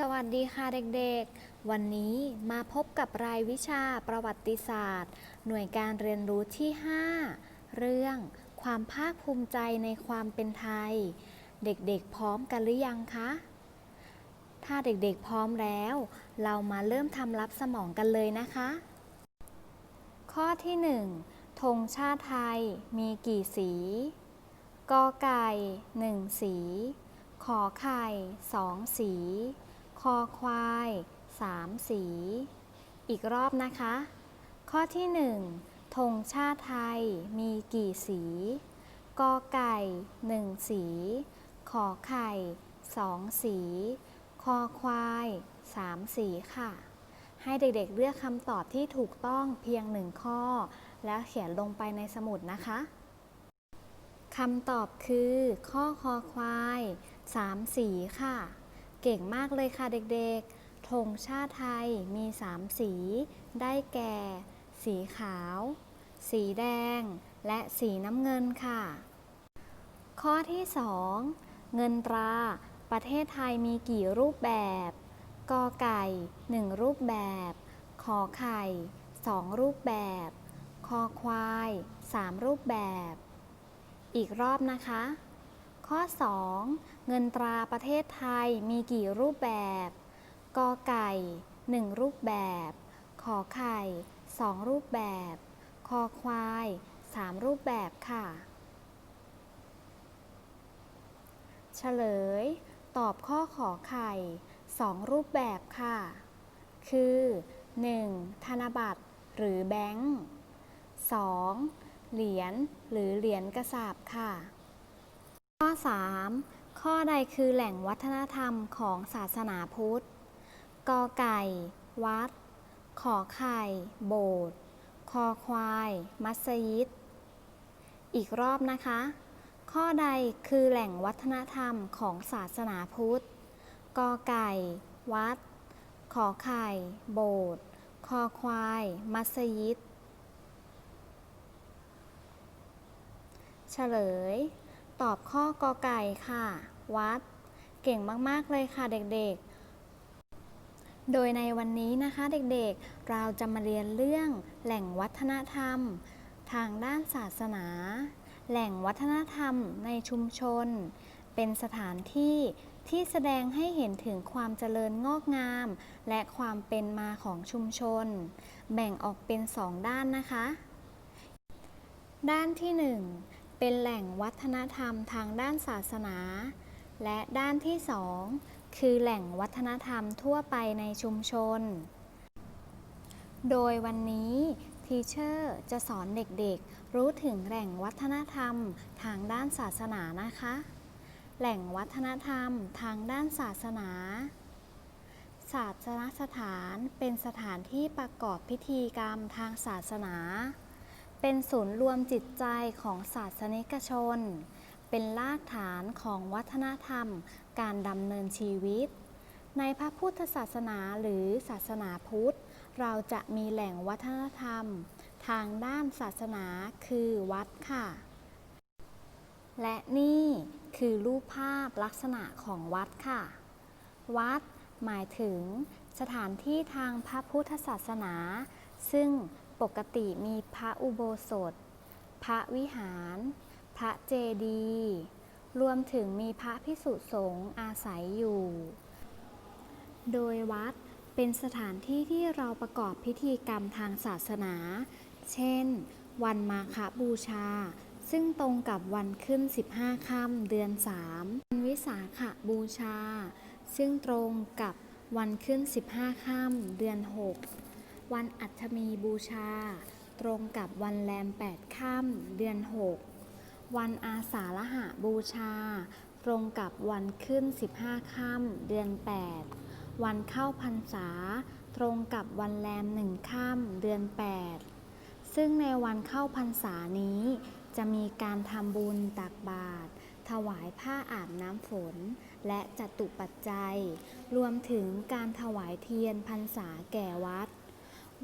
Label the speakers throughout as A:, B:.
A: สวัสดีค่ะเด็กๆ วันนี้มาพบกับรายวิชาประวัติศาสตร์ หน่วยการเรียนรู้ที่ 5 เรื่อง ความภาคภูมิใจในความเป็นไทย เด็กๆพร้อมกันหรือยังคะ ถ้าเด็กๆพร้อมแล้ว เรามาเริ่มทำรับสมองกันเลยนะคะ ข้อที่1ธงชาติไทยมีกี่สีกอไก่หนึ่งสี ขอไข่สองสี คอควายสามสี อีกรอบนะคะ ข้อที่หนึ่งธงชาติไทยมีกี่สีกอไก่หนึ่งสี ขอไข่สองสี คอควายสามสีค่ะ ให้เด็กๆเลือกคำตอบที่ถูกต้องเพียงหนึ่งข้อ แล้วเขียนลงไปในสมุดนะคะคำตอบคือ ข้อคอควายสามสีค่ะ เก่งมากเลยค่ะเด็กๆ ธงชาติไทยมีสามสี ได้แก่ สีขาว สีแดง และสีน้ำเงินค่ะ ข้อที่ 2 เงินตรา ประเทศไทยมีกี่รูปแบบ กอไก่ 1 รูปแบบ ขอไข่ 2 รูปแบบ คอควาย 3 รูปแบบ อีกรอบนะคะ ข้อ 2 เงินตราประเทศไทยมีกี่รูปแบบ กอไก่ 1 รูปแบบ ขอไข่ 2 รูปแบบ คอควาย 3 รูปแบบค่ะ เฉลย ตอบข้อขอไข่ 2 รูปแบบค่ะ คือ 1. ธนบัตรหรือแบงค์ 2. เหรียญหรือเหรียญกระสาบค่ะ ข้อ 3 ข้อใดคือแหล่งวัฒนธรรมของศาสนาพุทธ กอไก่ วัด ขอไข่ โบสถ์ คอควาย มัสยิด อีกรอบนะคะ ข้อใดคือแหล่งวัฒนธรรมของศาสนาพุทธ กอไก่ วัด ขอไข่ โบสถ์ คอควาย มัสยิด เฉลย ตอบข้อกอไก่ค่ะ วัด เก่งมาก ๆ เลยค่ะเด็กๆ โดยในวันนี้นะคะเด็กๆ เราจะมาเรียนเรื่องแหล่งวัฒนธรรม ทางด้านศาสนา แหล่งวัฒนธรรมในชุมชน เป็นสถานที่ที่แสดงให้เห็นถึงความเจริญงอกงาม และความเป็นมาของชุมชน แบ่งออกเป็นสองด้านนะคะ ด้านที่หนึ่ง เป็นแหล่งวัฒนธรรมทางด้านศาสนา และด้านที่สองคือแหล่งวัฒนธรรมทั่วไปในชุมชน โดยวันนี้ทีเชอร์จะสอนเด็กๆ รู้ถึงแหล่งวัฒนธรรมทางด้านศาสนานะคะ แหล่งวัฒนธรรมทางด้านศาสนาศาสนสถานเป็นสถานที่ประกอบพิธีกรรมทางศาสนา เป็นศูนย์รวมจิตใจของศาสนิกชน เป็นรากฐานของวัฒนธรรม การดำเนินชีวิต ในพระพุทธศาสนาหรือศาสนาพุทธ เราจะมีแหล่งวัฒนธรรม ทางด้านศาสนาคือวัดค่ะ และนี่คือรูปภาพลักษณะของวัดค่ะ วัดหมายถึงสถานที่ทางพระพุทธศาสนา ซึ่ง ปกติมีพระอุโบสถ พระวิหาร พระเจดีย์รวมถึงมีพระพิสุสงฆ์อาศัยอยู่ โดยวัดเป็นสถานที่ที่เราประกอบพิธีกรรมทางศาสนา เช่น วันมาฆบูชา ซึ่งตรงกับวันขึ้น 15 ค่ำเดือน 3 วันวิสาขบูชา ซึ่งตรงกับวันขึ้น 15 ค่ำเดือน 6 วันอัฐมีบูชา ตรงกับวันแรม 8 ค่ำเดือน 6 วันอาสาฬหะบูชา ตรงกับวันขึ้น 15 ค่ำเดือน 8 วันเข้าพรรษา ตรงกับวันแรมหนึ่งค่ำเดือน 8 ซึ่งในวันเข้าพรรษานี้ จะมีการทำบุญตักบาตรถวายผ้าอาบน้ำฝน และจตุปัจจัย รวมถึงการถวายเทียนพรรษาแก่วัด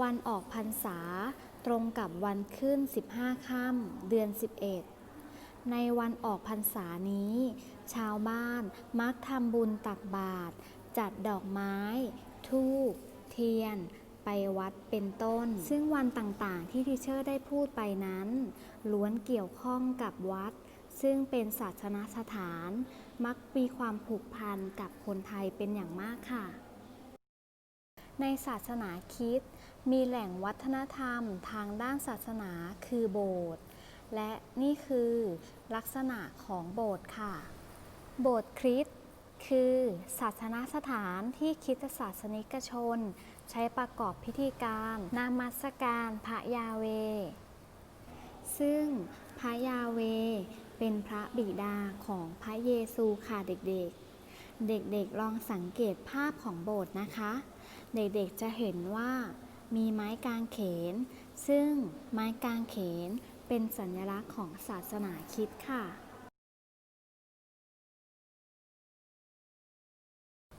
A: วันออกพรรษา ตรงกับวันขึ้น 15 ค่ำเดือน 11 ในวันออกพรรษานี้ ชาวบ้านมักทำบุญตักบาตรจัดดอกไม้ ทูบเทียน ไปวัดเป็นต้น ซึ่งวันต่างๆ ที่ทีเชอร์ได้พูดไปนั้น ล้วนเกี่ยวข้องกับวัด ซึ่งเป็นศาสนสถาน มักมีความผูกพันกับคนไทยเป็นอย่างมากค่ะ ในศาสนาคริสต์มีแหล่งวัฒนธรรมทางด้านศาสนาคือโบสถ์และนี่คือลักษณะของโบสถ์ค่ะ โบสถ์คริสต์คือศาสนสถานที่คริสตศาสนิกชน ใช้ประกอบพิธีการนามัสการพระยาเว ซึ่งพระยาเวเป็นพระบิดาของพระเยซูค่ะเด็กๆ เด็กๆลองสังเกตภาพของโบสถ์นะคะ เด็กๆจะเห็นว่ามีไม้กางเขน ซึ่งไม้กางเขนเป็นสัญลักษณ์ของศาสนาคริสต์ค่ะ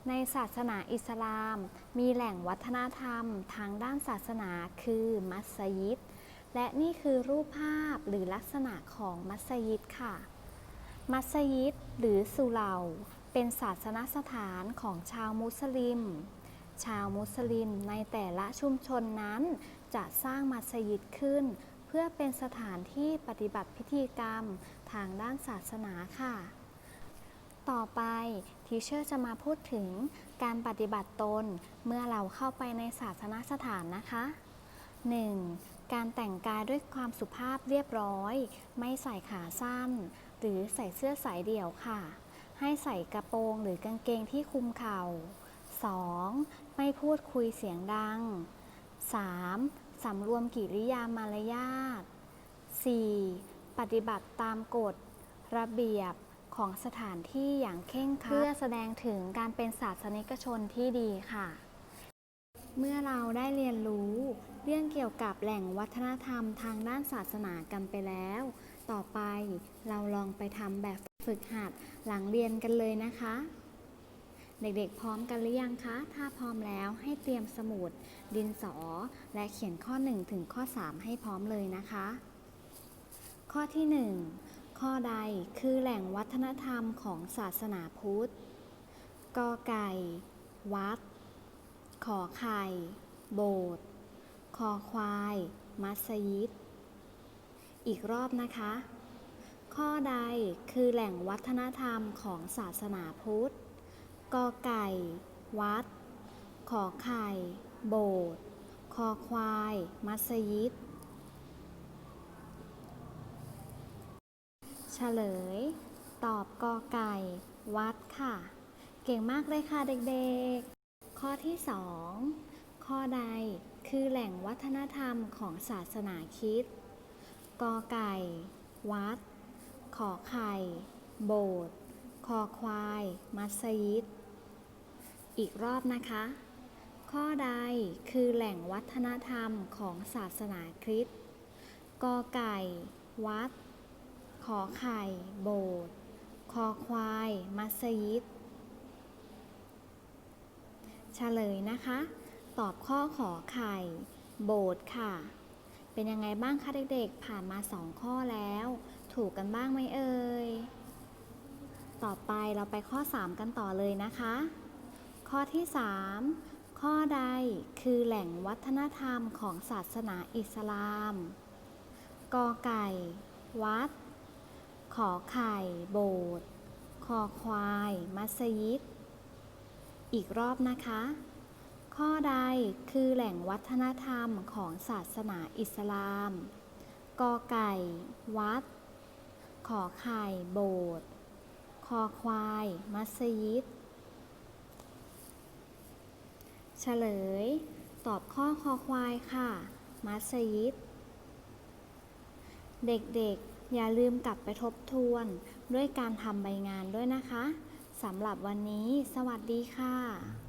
A: ในศาสนาอิสลาม มีแหล่งวัฒนธรรมทางด้านศาสนาคือมัสยิด และนี่คือรูปภาพหรือลักษณะของมัสยิดค่ะ มัสยิดหรือสุเหร่าเป็นศาสนสถานของชาวมุสลิม ชาวมุสลิมในแต่ละชุมชนนั้น จะสร้างมัสยิดขึ้น เพื่อเป็นสถานที่ปฏิบัติพิธีกรรมทางด้านศาสนาค่ะ ต่อไปทีเชอร์จะมาพูดถึงการปฏิบัติตนเมื่อเราเข้าไปในศาสนสถานนะคะ 1. การแต่งกายด้วยความสุภาพเรียบร้อย ไม่ใส่ขาสั้น หรือใส่เสื้อสายเดี่ยวค่ะ ให้ใส่กระโปรงหรือกางเกงที่คุมเข่า 2. ไม่พูดคุยเสียงดัง 3. สำรวมกิริยามารยาท 4. ปฏิบัติตามกฎ ระเบียบของสถานที่อย่างเคร่งครัดเพื่อแสดงถึงการเป็นศาสนิกชนที่ดีค่ะ เมื่อเราได้เรียนรู้เรื่องเกี่ยวกับแหล่งวัฒนธรรมทางด้านศาสนากันไปแล้ว ต่อไปเราลองไปทำแบบฝึกหัดหลังเรียนกันเลยนะคะ เด็กๆ พร้อมกันหรือยังคะ ถ้าพร้อมแล้วให้เตรียมสมุด ดินสอ และเขียนข้อ 1 ถึงข้อ 3 ให้พร้อมเลยนะคะ ข้อที่ 1 ข้อใดคือแหล่งวัฒนธรรมของศาสนาพุทธ กอไก่ วัด ขอไข่ โบสถ์ คอควาย มัสยิด อีกรอบนะคะ ข้อใดคือแหล่งวัฒนธรรมของศาสนาพุทธ กอไก่ วัด ขอไข่ โบสถ์คอควาย มัสยิด เฉลย ตอบกอไก่ วัดค่ะ เก่งมากเลยค่ะเด็กๆ ข้อที่ 2 ข้อใดคือแหล่งวัฒนธรรมของศาสนาคริสต์กอไก่ วัด ขอไข่ โบสถ์คอควาย มัสยิด อีกรอบนะคะ ข้อใดคือแหล่งวัฒนธรรมของศาสนาคริสต์กอไก่ วัด ขอไข่ โบสถ์คอควาย มัสยิดเฉลยนะคะ ตอบข้อขอไข่ โบสถ์ค่ะ เป็นยังไงบ้างคะเด็กๆ ผ่านมาสองข้อแล้ว ถูกกันบ้างไหมเอ่ย ต่อไปเราไปข้อ 3 กันต่อเลยนะคะ ข้อที่ 3 ข้อใดคือแหล่งวัฒนธรรมของศาสนาอิสลาม กอไก่ วัด ขอไข่ โบสถ์คอควาย มัสยิด อีกรอบนะคะ ข้อใดคือแหล่งวัฒนธรรมของศาสนาอิสลาม กอไก่ วัด ขอไข่ โบสถ์คอควาย มัสยิด เฉลย ตอบข้อคอควายค่ะ มัสยิด เด็กๆ อย่าลืมกลับไปทบทวน ด้วยการทำใบงานด้วยนะคะ สำหรับวันนี้ สวัสดีค่ะ